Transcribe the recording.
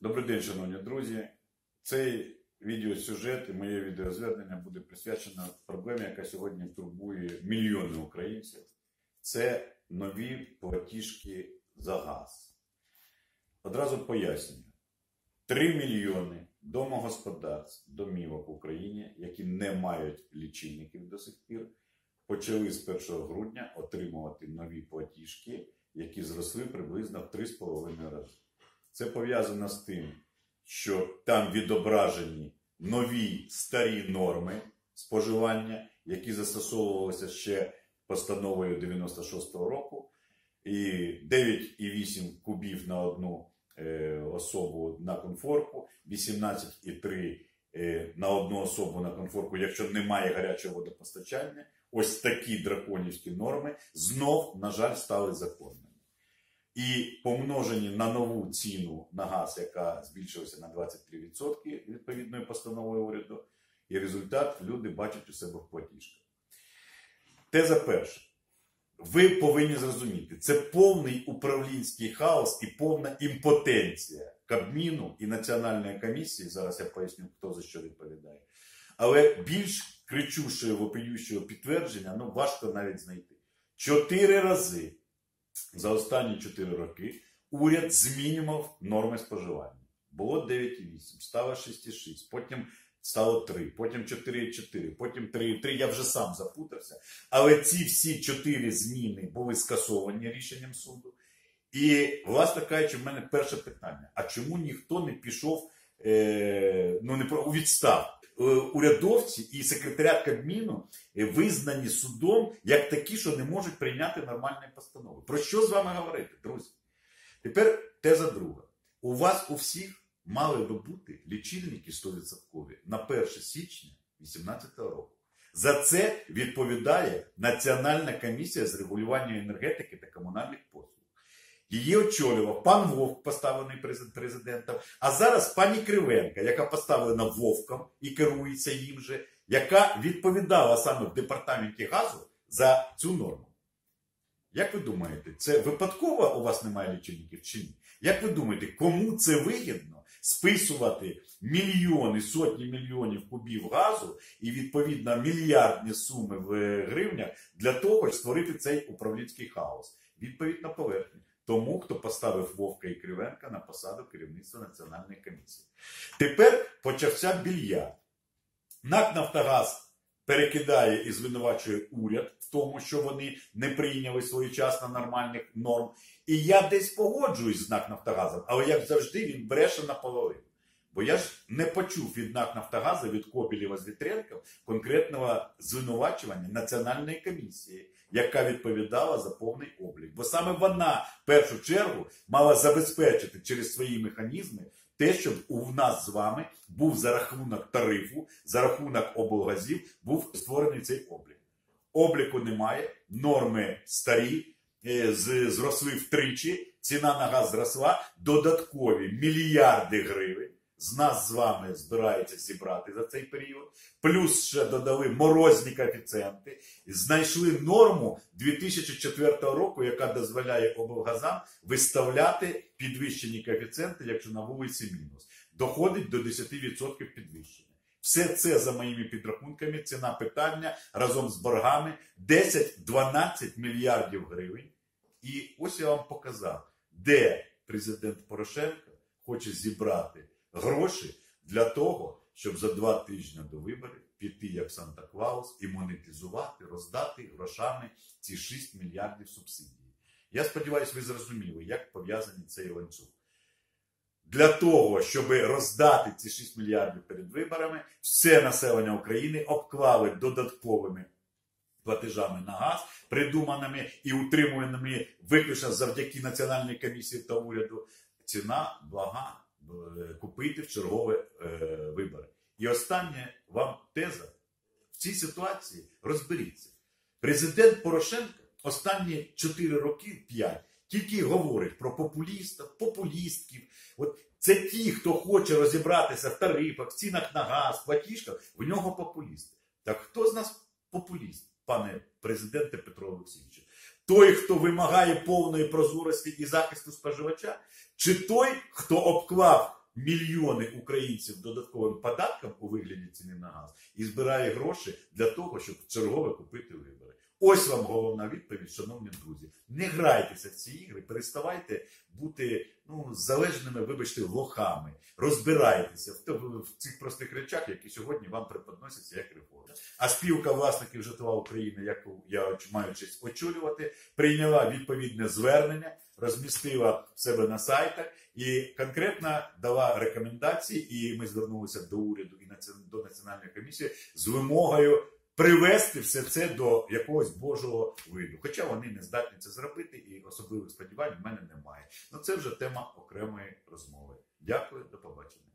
Добрий день, шановні друзі. Цей відеосюжет і моє відеозвернення буде присвячено проблемі, яка сьогодні турбує мільйони українців. Це нові платіжки за газ. Одразу пояснюю: 3 мільйони домогосподарств, домівок в Україні, які не мають лічильників до сих пір, почали з 1 грудня отримувати нові платіжки, які зросли приблизно в 3,5 рази. Це пов'язано з тим, що там відображені нові старі норми споживання, які застосовувалися ще постановою 96-го року, і 9,8 кубів на одну е, особу на конфорку, 18,3 е, на одну особу на конфорку, якщо немає гарячого водопостачання. Ось такі драконівські норми. Знов, на жаль, стали законними і помножені на нову ціну на газ, яка збільшилася на 23% відповідною постановою уряду, і результат люди бачать у себе в платіжках. Теза перша. Ви повинні зрозуміти, це повний управлінський хаос і повна імпотенція Кабміну і Національної комісії. Зараз я поясню, хто за що відповідає. Але більш кричущого, вопиющого підтвердження ну, важко навіть знайти. Чотири рази за останні 4 роки уряд змінював норми споживання. Було 9,8, стало 6,6, потім стало 3, потім 4,4, потім 3,3. Я вже сам запутався. Але ці всі 4 зміни були скасовані рішенням суду. І, власне кажучи, в мене перше питання: а чому ніхто не пішов ну, не про у відставку? Е, урядовці і секретарят Кабміну е, визнані судом як такі, що не можуть прийняти нормальні постанови. Про що з вами говорити, друзі? Тепер теза друга. У вас у всіх мали би бути лічильники 100% на 1 січня 2018 року. За це відповідає Національна комісія з регулювання енергетики та комунальних послуг. Її очолював пан Вовк, поставлений президентом, а зараз пані Кривенка, яка поставлена Вовком і керується їм же, яка відповідала саме в департаменті газу за цю норму. Як ви думаєте, це випадково у вас немає лічильників чи ні? Як ви думаєте, кому це вигідно списувати мільйони, сотні мільйонів кубів газу і відповідно мільярдні суми в гривнях для того, щоб створити цей управлінський хаос? Відповідь на поверхні тому, хто поставив Вовка і Кривенка на посаду керівництва Національної комісії. Тепер почався більярд. НАК Нафтогаз перекидає і звинувачує уряд в тому, що вони не прийняли своєчасно нормальних норм. І я десь погоджуюсь з НАК Нафтогазом, але як завжди, він бреше наполовину. Бо я ж не почув від НАК Нафтогазу, від Кобілєва з Вітренків конкретного звинувачування Національної комісії, яка відповідала за повний облік. Бо саме вона в першу чергу мала забезпечити через свої механізми те, щоб у нас з вами був за рахунок тарифу, за рахунок облгазів, був створений цей облік. Обліку немає, норми старі, е, зросли втричі, ціна на газ зросла, додаткові мільярди гривень з нас з вами збирається зібрати за цей період. Плюс ще додали морозні коефіцієнти, знайшли норму 2004 року, яка дозволяє облгазам виставляти підвищені коефіцієнти, якщо на вулиці мінус. Доходить до 10% підвищення. Все це за моїми підрахунками, ціна питання разом з боргами 10-12 мільярдів гривень. І ось я вам показав, де президент Порошенко хоче зібрати гроші для того, щоб за два тижні до виборів піти як Санта Клаус і монетизувати, роздати грошами ці 6 мільярдів субсидій. Я сподіваюся, ви зрозуміли, як пов'язаний цей ланцюг. Для того, щоб роздати ці 6 мільярдів перед виборами, все населення України обклали додатковими платежами на газ, придуманими і утримуваними виключно завдяки Національній комісії та уряду. Ціна блага купити в чергове е, вибори. І остання вам теза в цій ситуації розберіться. Президент Порошенко останні 4 роки 5 тільки говорить про популістів, популістків. От це ті, хто хоче розібратися в тарифах, в цінах на газ, платіжках, в нього популісти. Так хто з нас популіст, пане президенте Петро Олексійовичу? Той, хто вимагає повної прозорості і захисту споживача, чи той, хто обклав мільйони українців додатковим податком у вигляді ціни на газ і збирає гроші для того, щоб чергове купити вибори. Ось вам головна відповідь, шановні друзі. Не грайтеся в ці ігри, переставайте бути ну, залежними, вибачте, лохами. Розбирайтеся в, в, в цих простих речах, які сьогодні вам преподносяться як реформа. А спілка власників житла України, яку я маю честь очолювати, прийняла відповідне звернення, розмістила себе на сайтах і конкретно дала рекомендації. І ми звернулися до уряду і до національної комісії з вимогою привести все це до якогось божого виду. Хоча вони не здатні це зробити, і особливих сподівань в мене немає. Ну це вже тема окремої розмови. Дякую, до побачення.